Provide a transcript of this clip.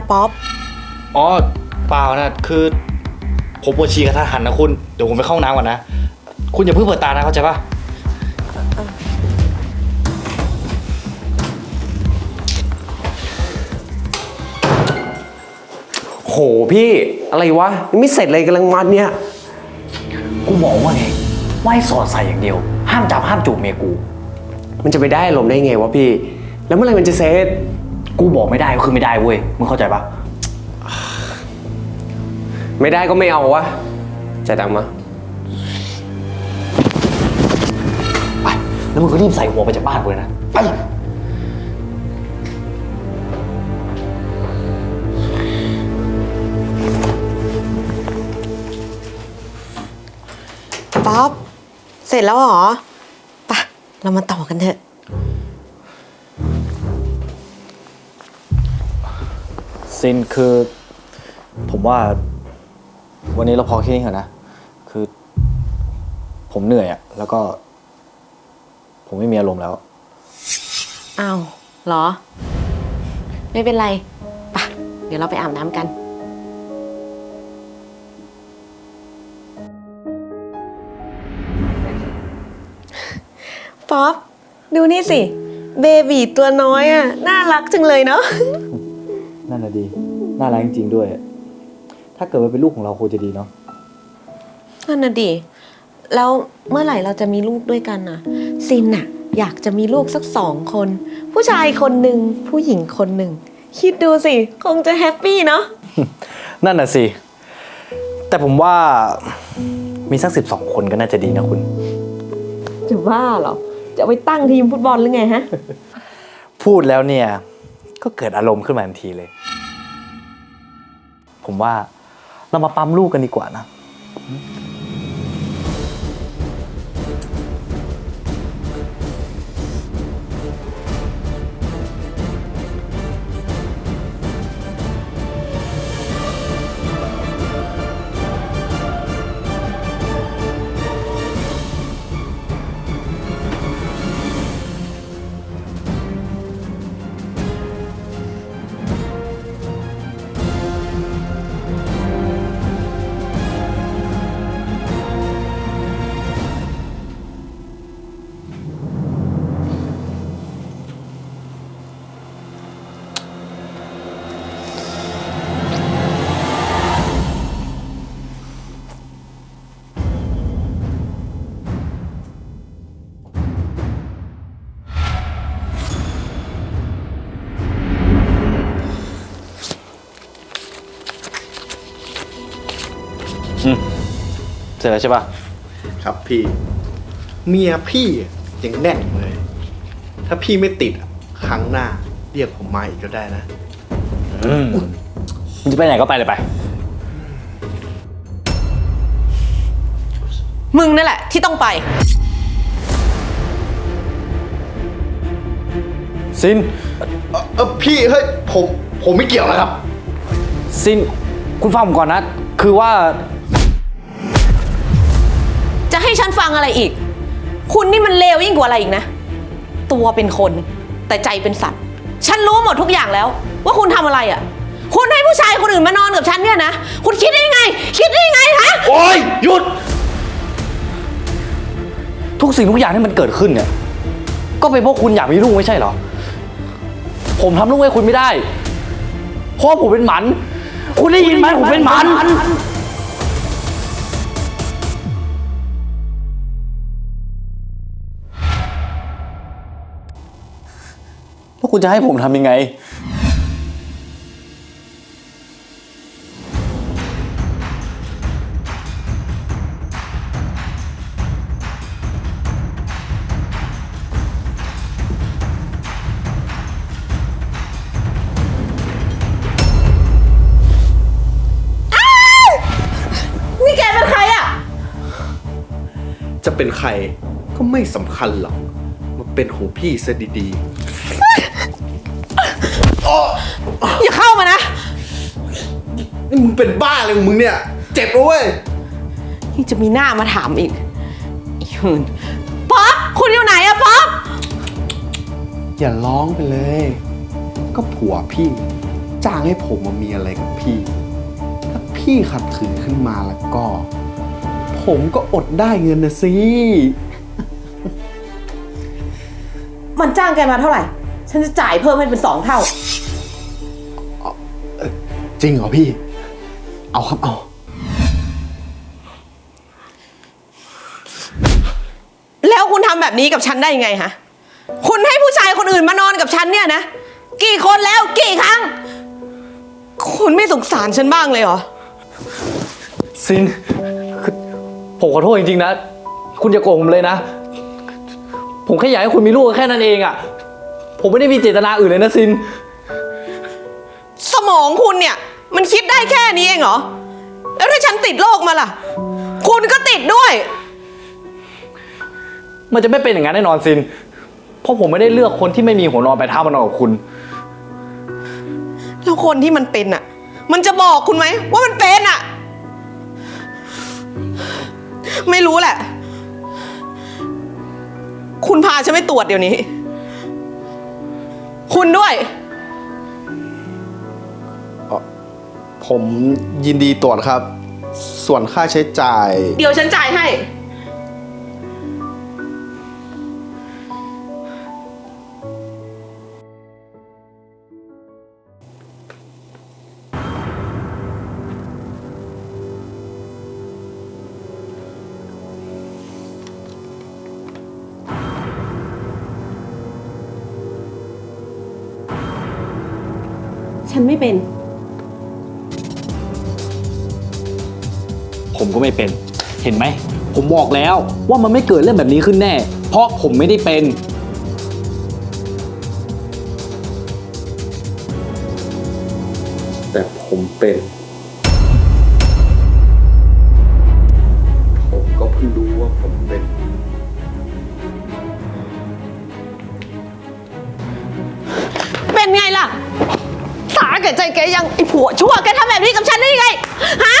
อะป๊อป อ๋อเปล่านะคือผมปวดฉี่กระทันหันนะคุณ เดี๋ยวผมไปเข้าห้องน้ำก่อนนะ คุณอย่าเพิ่งเปิดตานะเข้าใจปะโหพี่อะไรวะยังไม่เสร็จเลยกำลังมัดเนี่ย กูบอกว่าไงว่าให้สอดใส่อย่างเดียว ห้ามจับห้ามจูบเมียกู มันจะไปได้อารมณ์ได้ไงวะพี่ แล้วเมื่อไหร่มันจะเสร็จ กูบอกไม่ได้ก็คือไม่ได้เว้ย มึงเข้าใจปะไม่ได้ก็ไม่เอาวะจ่ายตังค์มาไปแล้วมึงก็รีบใส่หัวไปจากบ้านกูเลยนะ ไป ป๊อป เสร็จแล้วเหรอไปะเรามาต่อกันเถอะ ซินคือ ผมว่า วันนี้เราพอแค่นี้เถอะนะ คือ ผมเหนื่อยอะแล้วก็ ผมไม่มีอารมณ์แล้ว อ้าวเหรอ ไม่เป็นไรไปะเดี๋ยวเราไปอาบน้ำกัน ป๊อป ดูนี่สิ เบบีตัวน้อยอะ น่ารักจังเลยเนาะนั่นน่ะ ดี น่ารักจริงๆด้วย ถ้าเกิดว่าเป็นลูกของเราคงจะดีเนาะ นั่นน่ะดิ แล้วเมื่อไหร่เราจะมีลูกด้วยกันน่ะ ซินน่ะ อยากจะมีลูกสักสองคน ผู้ชายคนหนึ่งผู้หญิงคนหนึ่ง คิดดูสิ คงจะแฮปปี้เนาะ นั่นน่ะสิ แต่ผมว่ามีสักสิบสองคนก็น่าจะดีนะคุณ จะว่าเหรอ จะเอาไปตั้งทีมฟุตบอลหรือไงฮะ พูดแล้วเนี่ย ก็เกิดอารมณ์ขึ้นมาทันทีเลย ผมว่าเรามาปั๊มลูกกันดีกว่านะ เสร็จแล้วใช่ปะครับพี่ เมียพี่ยังแน่นเลย ถ้าพี่ไม่ติดอะครั้งหน้าเรียกผมมาอีกก็ได้นะ อืมมึงจะไปไหนก็ไปเลยไป มึงนั่นแหละที่ต้องไป ซิน เออเออพี่เฮ้ยผมผมไม่เกี่ยวนะครับ ซิน คุณฟังผมก่อนนะ คือว่าจะ ให้ฉันฟังอะไรอีก คุณนี่มันเลวยิ่งกว่าอะไรอีกนะ ตัวเป็นคนแต่ใจเป็นสัตว์ ฉันรู้หมดทุกอย่างแล้ว ว่าคุณทำอะไรอะ่ะ คุณให้ผู้ชายคนอื่นมานอนกับฉันเนี่ยนะ คุณคิดได้ยังไง คิดได้ยังไงฮะ โอ้ยหยุด ทุกสิ่งทุกอย่างที่มันเกิดขึ้นเนี่ย ก็เป็นเพราะคุณอยากมีลูกไม่ใช่เหรอ ผมทำลูกให้คุณไม่ได้ เพราะผมเป็นหมัน คุณได้ยินไหมผมเป็นหมัน คุณจะให้ผมทำยังไง นี่แกเป็นใครอะจะเป็นใครก็ไม่สำคัญหรอกมาเป็นของพี่ซะดี อย่าเข้ามานะๆนี่มึงเป็นบ้าอะไรของมึงเนี่ย เจ็บนะเว้ย ยังจะมีหน้ามาถามอีกอีหืนป๊อปคุณอยู่ไหนอะป๊อปอย่าร้องไปเลย ก็ผัวพี่ จ้างให้ผมมามีอะไรกับพี่ ถ้าพี่ขัดขืนขึ้นมาแล้วก็ ผมก็อดได้เงินนะสิ มันจ้างแกมาเท่าไหร่ ฉันจะจ่ายเพิ่มให้เป็นสองเท่า จริงเหรอพี่ เอาครับเอา แล้วคุณทำแบบนี้กับฉันได้ยังไงฮะ คุณให้ผู้ชายคนอื่นมานอนกับฉันเนี่ยนะ กี่คนแล้วกี่ครั้ง คุณไม่สงสารฉันบ้างเลยเหรอ ซินคือผมขอโทษจริงๆนะ คุณอย่าโกรธผมเลยนะ ผมแค่อยากให้คุณมีลูกแค่นั้นเองอะ ผมไม่ได้มีเจตนาอื่นเลยนะซิน สมองคุณเนี่ย มันคิดได้แค่นี้เองเหรอ แล้วถ้าฉันติดโรคมาล่ะ คุณก็ติดด้วย มันจะไม่เป็นอย่างนั้นแน่นอนซิน เพราะผมไม่ได้เลือกคนที่ไม่มีหัวนอนไปลายเท้ามานอนกับคุณ แล้วคนที่มันเป็นอะ มันจะบอกคุณไหมว่ามันเป็นอะ ไม่รู้แหละ คุณพาฉันไปตรวจเดี๋ยวนี้ คุณด้วย ผมยินดีตรวจครับ ส่วนค่าใช้จ่าย เดี๋ยวฉันจ่ายให้ ฉันไม่เป็น ผมก็ไม่เป็น เห็นไหม ผมบอกแล้วว่ามันไม่เกิดเรื่องแบบนี้ขึ้นแน่ เพราะผมไม่ได้เป็น แต่ผมเป็น แกใจแกยังไอผัวชั่วแกทำแบบนี้กับฉันได้ยังไง ฮะ